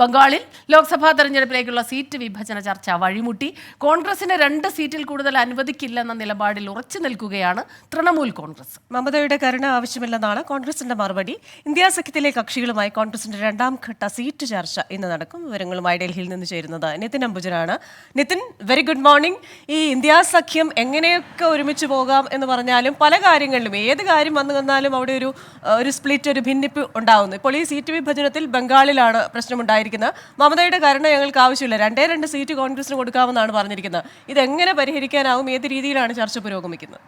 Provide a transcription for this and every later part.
ബംഗാളിൽ ലോക്സഭാ തെരഞ്ഞെടുപ്പിലേക്കുള്ള സീറ്റ് വിഭജന ചർച്ച വഴിമുട്ടി. കോൺഗ്രസിന് രണ്ട് സീറ്റിൽ കൂടുതൽ അനുവദിക്കില്ലെന്ന നിലപാടിൽ ഉറച്ചു നിൽക്കുകയാണ് തൃണമൂൽ കോൺഗ്രസ്. മമതയുടെ കരുണ ആവശ്യമില്ലെന്നാണ് കോൺഗ്രസിന്റെ മറുപടി. ഇന്ത്യാ സഖ്യത്തിലെ കക്ഷികളുമായി കോൺഗ്രസിന്റെ രണ്ടാം ഘട്ട സീറ്റ് ചർച്ച ഇന്ന് നടക്കും. വിവരങ്ങളുമായി ഡൽഹിയിൽ നിന്ന് ചേരുന്നത് നിതിൻ അംബുജനാണ്. നിതിൻ വെരി ഗുഡ് മോർണിംഗ് ഈ ഇന്ത്യാ സഖ്യം എങ്ങനെയൊക്കെ ഒരുമിച്ച് പോകാം എന്ന് പറഞ്ഞാലും പല കാര്യങ്ങളിലും ഏത് കാര്യം വന്നു വന്നാലും അവിടെ ഒരു ഒരു സ്പ്ലിറ്റ് ഒരു ഭിന്നിപ്പ് ഉണ്ടാവുന്നു. ഇപ്പോൾ ഈ സീറ്റ് വിഭജനത്തിൽ ബംഗാളിലാണ് പ്രശ്നമുണ്ടായിരിക്കുന്നത് മമതയുടെ കരുണ ഞങ്ങൾക്ക് ആവശ്യമില്ല. രണ്ടേ രണ്ട് സീറ്റ് കോൺഗ്രസിന് കൊടുക്കാമെന്നാണ് പറഞ്ഞിരിക്കുന്നത്. ഇതെങ്ങനെ പരിഹരിക്കാനാവും? ഏത് രീതിയിലാണ് ചർച്ച പുരോഗമിക്കുന്നത്?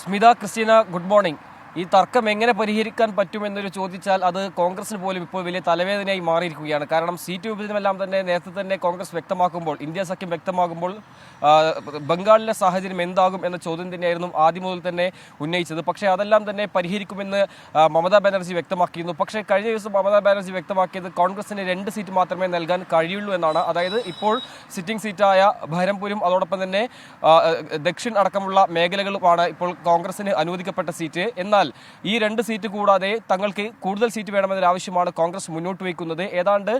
Smitha Christina good morning. ഈ തർക്കം എങ്ങനെ പരിഹരിക്കാൻ പറ്റുമെന്നൊരു ചോദിച്ചാൽ അത് കോൺഗ്രസിന് പോലും ഇപ്പോൾ വലിയ തലവേദനയായി മാറിയിരിക്കുകയാണ്. കാരണം സീറ്റ് വിഭജനമെല്ലാം തന്നെ നേരത്തെ തന്നെ കോൺഗ്രസ് വ്യക്തമാക്കുമ്പോൾ ഇന്ത്യ സഖ്യം വ്യക്തമാകുമ്പോൾ ബംഗാളിലെ സാഹചര്യം എന്താകും എന്ന ചോദ്യം തന്നെയായിരുന്നു ആദ്യം മുതൽ തന്നെ ഉന്നയിച്ചത്. പക്ഷേ അതെല്ലാം തന്നെ പരിഹരിക്കുമെന്ന് മമതാ ബാനർജി വ്യക്തമാക്കിയിരുന്നു. പക്ഷേ കഴിഞ്ഞ ദിവസം മമതാ ബാനർജി വ്യക്തമാക്കിയത് കോൺഗ്രസിന് രണ്ട് സീറ്റ് മാത്രമേ നൽകാൻ കഴിയുള്ളൂ എന്നാണ്. അതായത് ഇപ്പോൾ സിറ്റിംഗ് സീറ്റായ ഭരംപൂരും അതോടൊപ്പം തന്നെ ദക്ഷിൺ അടക്കമുള്ള മേഖലകളുമാണ് ഇപ്പോൾ കോൺഗ്രസിന് അനുവദിക്കപ്പെട്ട സീറ്റ്. എന്നാൽ ഈ രണ്ട് സീറ്റ് കൂടാതെ തങ്ങൾക്ക് കൂടുതൽ സീറ്റ് വേണമെന്ന ആവശ്യമാണ് കോൺഗ്രസ് മുന്നോട്ട് വയ്ക്കുന്നത്. ഏതാണ്ട്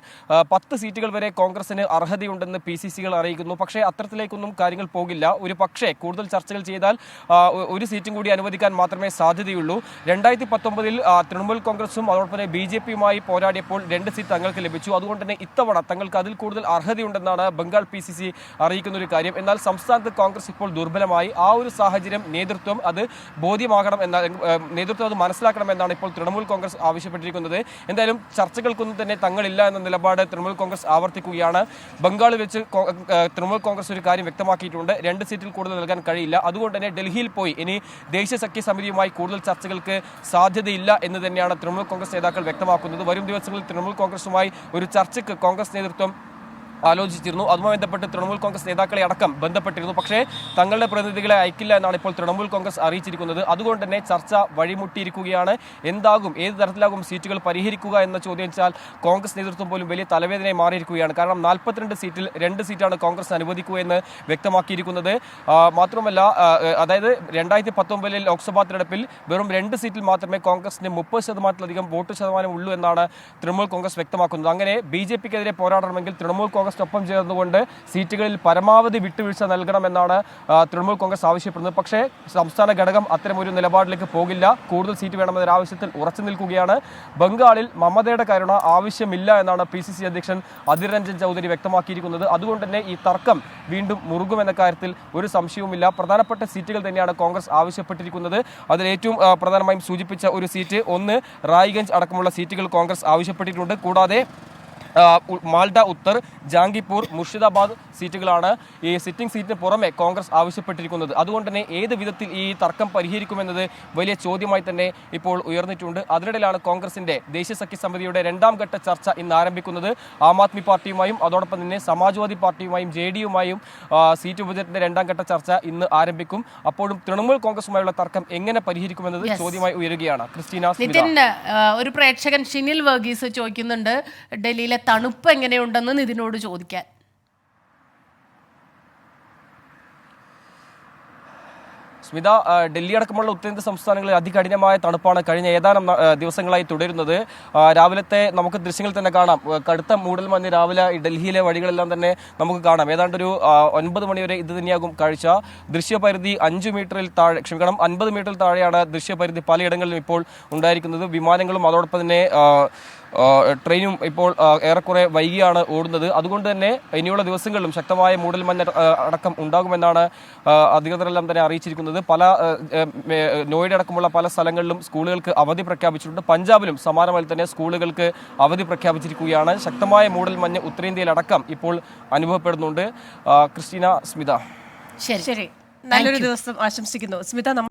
പത്ത് സീറ്റുകൾ വരെ കോൺഗ്രസിന് അർഹതയുണ്ടെന്ന് പി സി സികൾ അറിയിക്കുന്നു. പക്ഷേ അത്തരത്തിലേക്കൊന്നും കാര്യങ്ങൾ പോകില്ല. ഒരു പക്ഷേ കൂടുതൽ ചർച്ചകൾ ചെയ്താൽ ഒരു സീറ്റും കൂടി അനുവദിക്കാൻ മാത്രമേ സാധ്യതയുള്ളൂ. രണ്ടായിരത്തി പത്തൊമ്പതിൽ തൃണമൂൽ കോൺഗ്രസും അതോടൊപ്പം ബി ജെ പിയുമായി പോരാടിയപ്പോൾ രണ്ട് സീറ്റ് തങ്ങൾക്ക് ലഭിച്ചു. അതുകൊണ്ട് തന്നെ ഇത്തവണ തങ്ങൾക്ക് അതിൽ കൂടുതൽ അർഹതയുണ്ടെന്നാണ് ബംഗാൾ പി സി സി അറിയിക്കുന്ന ഒരു കാര്യം. എന്നാൽ സംസ്ഥാനത്ത് കോൺഗ്രസ് ഇപ്പോൾ ദുർബലമായി. ആ ഒരു സാഹചര്യം നേതൃത്വം അത് ബോധ്യമാകണം എന്ന നേതൃത്വം അത് മനസ്സിലാക്കണമെന്നാണ് ഇപ്പോൾ തൃണമൂൽ കോൺഗ്രസ് ആവശ്യപ്പെട്ടിരിക്കുന്നത്. എന്തായാലും ചർച്ചകൾക്കൊന്നും തന്നെ തങ്ങളില്ല എന്ന നിലപാട് തൃണമൂൽ കോൺഗ്രസ് ആവർത്തിക്കുകയാണ്. ബംഗാളിൽ വെച്ച് തൃണമൂൽ കോൺഗ്രസ് ഒരു കാര്യം വ്യക്തമാക്കിയിട്ടുണ്ട്. രണ്ട് സീറ്റിൽ കൂടുതൽ നൽകാൻ കഴിയില്ല. അതുകൊണ്ട് തന്നെ ഡൽഹിയിൽ പോയി ഇനി ദേശീയ സഖ്യ സമിതിയുമായി കൂടുതൽ ചർച്ചകൾക്ക് സാധ്യതയില്ല എന്ന് തന്നെയാണ് തൃണമൂൽ കോൺഗ്രസ് നേതാക്കൾ വ്യക്തമാക്കുന്നത്. വരും ദിവസങ്ങളിൽ തൃണമൂൽ കോൺഗ്രസുമായി ഒരു ചർച്ചയ്ക്ക് കോൺഗ്രസ് നേതൃത്വം ആലോചിച്ചിരുന്നു. അതുമായി ബന്ധപ്പെട്ട് തൃണമൂൽ കോൺഗ്രസ് നേതാക്കളെ അടക്കം ബന്ധപ്പെട്ടിരുന്നു. പക്ഷേ തങ്ങളുടെ പ്രതിനിധികളെ അയക്കില്ല എന്നാണ് ഇപ്പോൾ തൃണമൂൽ കോൺഗ്രസ് അറിയിച്ചിരിക്കുന്നത്. അതുകൊണ്ട് തന്നെ ചർച്ച വഴിമുട്ടിയിരിക്കുകയാണ്. എന്താകും ഏത് തരത്തിലാകും സീറ്റുകൾ പരിഹരിക്കുക എന്ന ചോദ്യം വെച്ചാൽ കോൺഗ്രസ് നേതൃത്വം പോലും വലിയ തലവേദനയായി മാറിയിരിക്കുകയാണ്. കാരണം നാൽപ്പത്തിരണ്ട് സീറ്റിൽ രണ്ട് സീറ്റാണ് കോൺഗ്രസ് അനുവദിക്കുക എന്ന് വ്യക്തമാക്കിയിരിക്കുന്നത്. മാത്രമല്ല അതായത് രണ്ടായിരത്തി പത്തൊമ്പതിലെ ലോക്സഭാ തെരഞ്ഞെടുപ്പിൽ വെറും രണ്ട് സീറ്റിൽ മാത്രമേ കോൺഗ്രസിന് മുപ്പത് ശതമാനത്തിലധികം വോട്ട് ശതമാനം ഉള്ളൂ എന്നാണ് തൃണമൂൽ കോൺഗ്രസ് വ്യക്തമാക്കുന്നത്. അങ്ങനെ ബി ജെ പിക്കെതിരെ പോരാടണമെങ്കിൽ തൃണമൂൽ കോൺഗ്രസിനൊപ്പം ചേർന്നുകൊണ്ട് സീറ്റുകളിൽ പരമാവധി വിട്ടുവീഴ്ച നൽകണമെന്നാണ് തൃണമൂൽ കോൺഗ്രസ് ആവശ്യപ്പെടുന്നത്. പക്ഷേ സംസ്ഥാന ഘടകം അത്തരമൊരു നിലപാടിലേക്ക് പോകില്ല. കൂടുതൽ സീറ്റ് വേണമെന്നൊരു ആവശ്യത്തിൽ ഉറച്ചു നിൽക്കുകയാണ്. ബംഗാളിൽ മമതയുടെ കരുണ ആവശ്യമില്ല എന്നാണ് പി സി സി അധ്യക്ഷൻ അധിർ രഞ്ജൻ ചൗധരി വ്യക്തമാക്കിയിരിക്കുന്നത്. അതുകൊണ്ട് തന്നെ ഈ തർക്കം വീണ്ടും മുറുകുമെന്ന കാര്യത്തിൽ ഒരു സംശയവുമില്ല. പ്രധാനപ്പെട്ട സീറ്റുകൾ തന്നെയാണ് കോൺഗ്രസ് ആവശ്യപ്പെട്ടിരിക്കുന്നത്. അതിൽ ഏറ്റവും പ്രധാനമായും സൂചിപ്പിച്ച ഒരു സീറ്റ് ഒന്ന് റായ്ഗഞ്ച് അടക്കമുള്ള സീറ്റുകൾ കോൺഗ്രസ് ആവശ്യപ്പെട്ടിട്ടുണ്ട്. കൂടാതെ മാൽഡ ഉത്തർ ജാംഗിപ്പൂർ മുർഷിദാബാദ് സീറ്റുകളാണ് ഈ സിറ്റിംഗ് സീറ്റിന് പുറമെ കോൺഗ്രസ് ആവശ്യപ്പെട്ടിരിക്കുന്നത്. അതുകൊണ്ട് തന്നെ ഏത് വിധത്തിൽ ഈ തർക്കം പരിഹരിക്കുമെന്നത് വലിയ ചോദ്യമായി തന്നെ ഇപ്പോൾ ഉയർന്നിട്ടുണ്ട്. അതിനിടയിലാണ് കോൺഗ്രസിന്റെ ദേശീയ സഖ്യ സമിതിയുടെ രണ്ടാം ഘട്ട ചർച്ച ഇന്ന് ആരംഭിക്കുന്നത്. ആം ആദ്മി പാർട്ടിയുമായും അതോടൊപ്പം തന്നെ സമാജ്വാദി പാർട്ടിയുമായും ജെ ഡി യുമായും സീറ്റ് വിഭജനത്തിന്റെ രണ്ടാം ഘട്ട ചർച്ച ഇന്ന് ആരംഭിക്കും. അപ്പോഴും തൃണമൂൽ കോൺഗ്രസുമായുള്ള തർക്കം എങ്ങനെ പരിഹരിക്കുമെന്നത് ചോദ്യമായി ഉയരുകയാണ്. ക്രിസ്റ്റീന ഒരു പ്രേക്ഷകൻ ഷിനിൽ വർഗീസ് ചോദിക്കുന്നുണ്ട്. ഡൽഹിയിലെ തണുപ്പ് എങ്ങനെയുണ്ടെന്ന് നിതിനോട് ചോദിക്കാൻ. സ്മിത ഡൽഹി അടക്കമുള്ള ഉത്തരേന്ത്യ സംസ്ഥാനങ്ങളിൽ അതികഠിനമായ തണുപ്പാണ് കഴിഞ്ഞ ഏതാനും ദിവസങ്ങളായി തുടരുന്നത്. രാവിലത്തെ നമുക്ക് ദൃശ്യങ്ങൾ തന്നെ കാണാം. കടുത്ത മൂടൽ മഞ്ഞ് രാവിലെ ഡൽഹിയിലെ വഴികളെല്ലാം തന്നെ നമുക്ക് കാണാം. ഏതാണ്ട് ഒരു ഒൻപത് മണിവരെ ഇത് തന്നെയാകും കാഴ്ച. ദൃശ്യപരിധി അഞ്ച് മീറ്ററിൽ താഴെ ക്ഷമിക്കണം അൻപത് മീറ്ററിൽ താഴെയാണ് ദൃശ്യപരിധി പലയിടങ്ങളിലും ഇപ്പോൾ ഉണ്ടായിരിക്കുന്നത്. വിമാനങ്ങളും അതോടൊപ്പം തന്നെ ട്രെയിനും ഇപ്പോൾ ഏറെക്കുറെ വൈകിയാണ് ഓടുന്നത്. അതുകൊണ്ട് തന്നെ ഇനിയുള്ള ദിവസങ്ങളിലും ശക്തമായ മൂടൽമഞ്ഞ് അടക്കം ഉണ്ടാകുമെന്നാണ് അധികൃതരെല്ലാം തന്നെ അറിയിച്ചിരിക്കുന്നത്. പല നോയിഡ അടക്കമുള്ള പല സ്ഥലങ്ങളിലും സ്കൂളുകൾക്ക് അവധി പ്രഖ്യാപിച്ചിട്ടുണ്ട്. പഞ്ചാബിലും സമാനമായി തന്നെ സ്കൂളുകൾക്ക് അവധി പ്രഖ്യാപിച്ചിരിക്കുകയാണ്. ശക്തമായ മൂടൽമഞ്ഞ് ഉത്തരേന്ത്യയിലടക്കം ഇപ്പോൾ അനുഭവപ്പെടുന്നുണ്ട്. ക്രിസ്റ്റീന സ്മിത. ശരി. ശരി. നല്ലൊരു ദിവസം ആശംസിക്കുന്നു. സ്മിത നമ്മ